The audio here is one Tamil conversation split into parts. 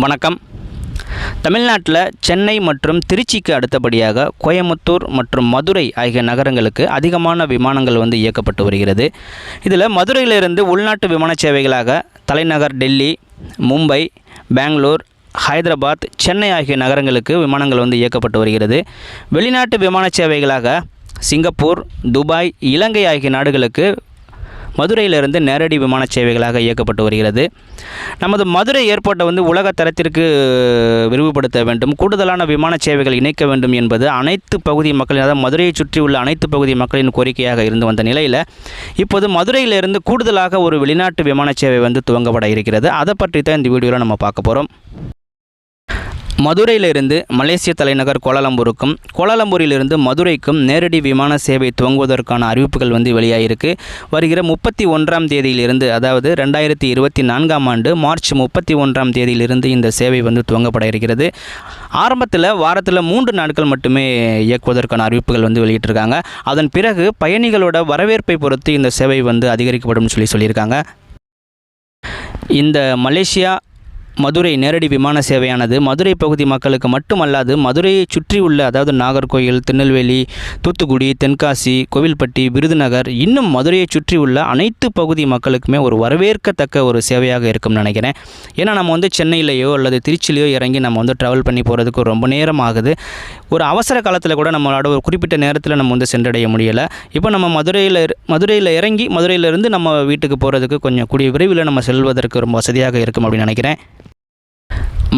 வணக்கம். தமிழ்நாட்டில் சென்னை மற்றும் திருச்சிக்கு அடுத்தபடியாக கோயம்புத்தூர் மற்றும் மதுரை ஆகிய நகரங்களுக்கு அதிகமான விமானங்கள் வந்து இயக்கப்பட்டு வருகிறது. இதில் மதுரையிலிருந்து உள்நாட்டு விமான சேவைகளாக தலைநகர் டெல்லி மும்பை பெங்களூர் ஹைதராபாத் சென்னை ஆகிய நகரங்களுக்கு விமானங்கள் வந்து இயக்கப்பட்டு வருகிறது. வெளிநாட்டு விமான சேவைகளாக சிங்கப்பூர் துபாய் இலங்கை ஆகிய நாடுகளுக்கு மதுரையிலிருந்து நேரடி விமான சேவைகளாக இயக்கப்பட்டு வருகிறது. நமது மதுரை ஏர்போர்ட்டை வந்து உலக தரத்திற்கு விரிவுபடுத்த வேண்டும். கூடுதலான விமான சேவைகள் இணைக்க வேண்டும் என்பது அனைத்து பகுதி மக்களின் அதாவது மதுரையை சுற்றியுள்ள அனைத்து பகுதி மக்களின் கோரிக்கையாக இருந்து வந்த நிலையில் இப்போது மதுரையிலிருந்து கூடுதலாக ஒரு வெளிநாட்டு விமான சேவை வந்து துவங்கப்பட இருக்கிறது. அதை பற்றி தான் இந்த வீடியோவில் நம்ம பார்க்க போகிறோம் மதுரையிலிருந்து மலேசிய தலைநகர் கோலாலம்பூருக்கும் கோலாலம்பூரிலிருந்து மதுரைக்கும் நேரடி விமான சேவை துவங்குவதற்கான அறிவிப்புகள் வந்து வெளியாகிருக்கு வருகிற முப்பத்தி ஒன்றாம் தேதியிலிருந்து அதாவது ரெண்டாயிரத்தி இருபத்தி நான்காம் ஆண்டு மார்ச் முப்பத்தி ஒன்றாம் தேதியிலிருந்து இந்த சேவை வந்து துவங்கப்பட இருக்கிறது. ஆரம்பத்தில் வாரத்தில் மூன்று நாட்கள் மட்டுமே இயக்குவதற்கான அறிவிப்புகள் வந்து வெளியிட்டிருக்காங்க. அதன் பிறகு பயணிகளோட வரவேற்பை பொறுத்து இந்த சேவை வந்து அதிகரிக்கப்படும் சொல்லி சொல்லியிருக்காங்க. இந்த மலேசியா மதுரை நேரடி விமான சேவையானது மதுரை பகுதி மக்களுக்கு மட்டுமல்லாது மதுரையை சுற்றியுள்ள அதாவது நாகர்கோயில் திருநெல்வேலி தூத்துக்குடி தென்காசி கோவில்பட்டி விருதுநகர் இன்னும் மதுரையை சுற்றியுள்ள அனைத்து பகுதி மக்களுக்குமே ஒரு வரவேற்கத்தக்க ஒரு சேவையாக இருக்கும்னு நினைக்கிறேன். ஏன்னா நம்ம வந்து சென்னையிலேயோ அல்லது திருச்சியிலையோ இறங்கி நம்ம வந்து ட்ராவல் பண்ணி போகிறதுக்கு ரொம்ப நேரம் ஆகுது. ஒரு அவசர காலத்தில் கூட நம்மளோட ஒரு குறிப்பிட்ட நேரத்தில் நம்ம வந்து சென்றடைய முடியலை. இப்போ நம்ம மதுரையில் மதுரையில் இறங்கி மதுரையிலேருந்து நம்ம வீட்டுக்கு போகிறதுக்கு கொஞ்சம் கூடிய விரைவில் நம்ம செல்வதற்கு ரொம்ப வசதியாக இருக்கும் அப்படின்னு நினைக்கிறேன்.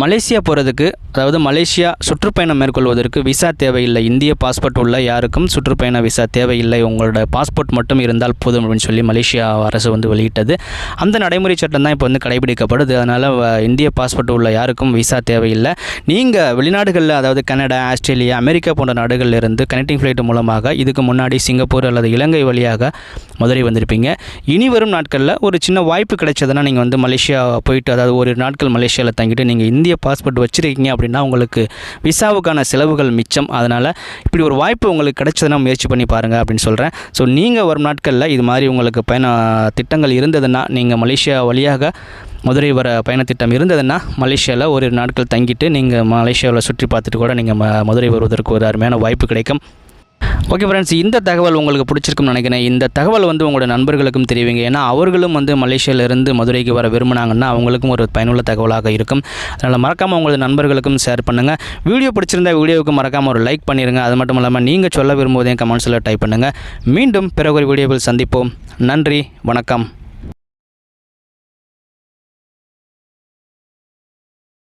மலேசியா போகிறதுக்கு அதாவது மலேசியா சுற்றுப்பயணம் மேற்கொள்வதற்கு விசா தேவையில்லை. இந்திய பாஸ்போர்ட் உள்ள யாருக்கும் சுற்றுப்பயண விசா தேவையில்லை. உங்களோட பாஸ்போர்ட் மட்டும் இருந்தால் போதும் அப்படின்னு சொல்லி மலேசியா அரசு வந்து வெளியிட்டது. அந்த நடைமுறை சட்டம் தான் இப்போ வந்து கடைபிடிக்கப்படுது. அதனால் இந்திய பாஸ்போர்ட் உள்ள யாருக்கும் விசா தேவையில்லை. நீங்கள் வெளிநாடுகளில் அதாவது கனடா ஆஸ்திரேலியா அமெரிக்கா போன்ற நாடுகளில் இருந்து கனெக்டிங் ஃப்ளைட் மூலமாக இதுக்கு முன்னாடி சிங்கப்பூர் அல்லது இலங்கை வழியாக மதுரை வந்திருப்பீங்க. இனி வரும் நாட்களில் ஒரு சின்ன வாய்ப்பு கிடைச்சதுன்னா நீங்கள் வந்து மலேசியா போயிட்டு அதாவது ஒரு நாட்கள் மலேசியாவில் தங்கிட்டு நீங்கள் இந்திய பாஸ்போர்ட் வச்சுருக்கீங்க அப்படின்னா உங்களுக்கு விசாவுக்கான செலவுகள் மிச்சம். அதனால் இப்படி ஒரு வாய்ப்பு உங்களுக்கு கிடைச்சதுன்னா முயற்சி பண்ணி பாருங்கள் அப்படின்னு சொல்கிறேன் ஸோ நீங்கள் வரும் நாட்களில் இது மாதிரி உங்களுக்கு பயண திட்டங்கள் இருந்ததுன்னா நீங்கள் மலேசியா வழியாக மதுரை வர பயணத்திட்டம் இருந்ததுன்னா மலேசியாவில் ஒரு நாட்கள் தங்கிட்டு நீங்கள் மலேசியாவில் சுற்றி பார்த்துட்டு கூட நீங்கள் ம மதுரை வருவதற்கு ஒரு அருமையான வாய்ப்பு கிடைக்கும். ஓகே ஃப்ரெண்ட்ஸ் இந்த தகவல் உங்களுக்கு பிடிச்சிருக்கும்னு நினைக்கிறேன். இந்த தகவல் வந்து உங்களோட நண்பர்களுக்கும் தெரிவிங்க. ஏன்னா அவர்களும் வந்து மலேசியாவிலிருந்து மதுரைக்கு வர விரும்பினாங்கன்னா அவங்களுக்கும் ஒரு பயனுள்ள தகவலாக இருக்கும். அதனால் மறக்காமல் உங்களோட நண்பர்களுக்கும் ஷேர் பண்ணுங்கள் வீடியோ பிடிச்சிருந்தா வீடியோவுக்கு மறக்காமல் ஒரு லைக் பண்ணிடுங்க அது மட்டும் இல்லாமல் நீங்கள் சொல்ல விரும்புவதையும் கமெண்ட்ஸில் டைப் பண்ணுங்கள் மீண்டும் பிறகு ஒரு வீடியோவில் சந்திப்போம். நன்றி வணக்கம்.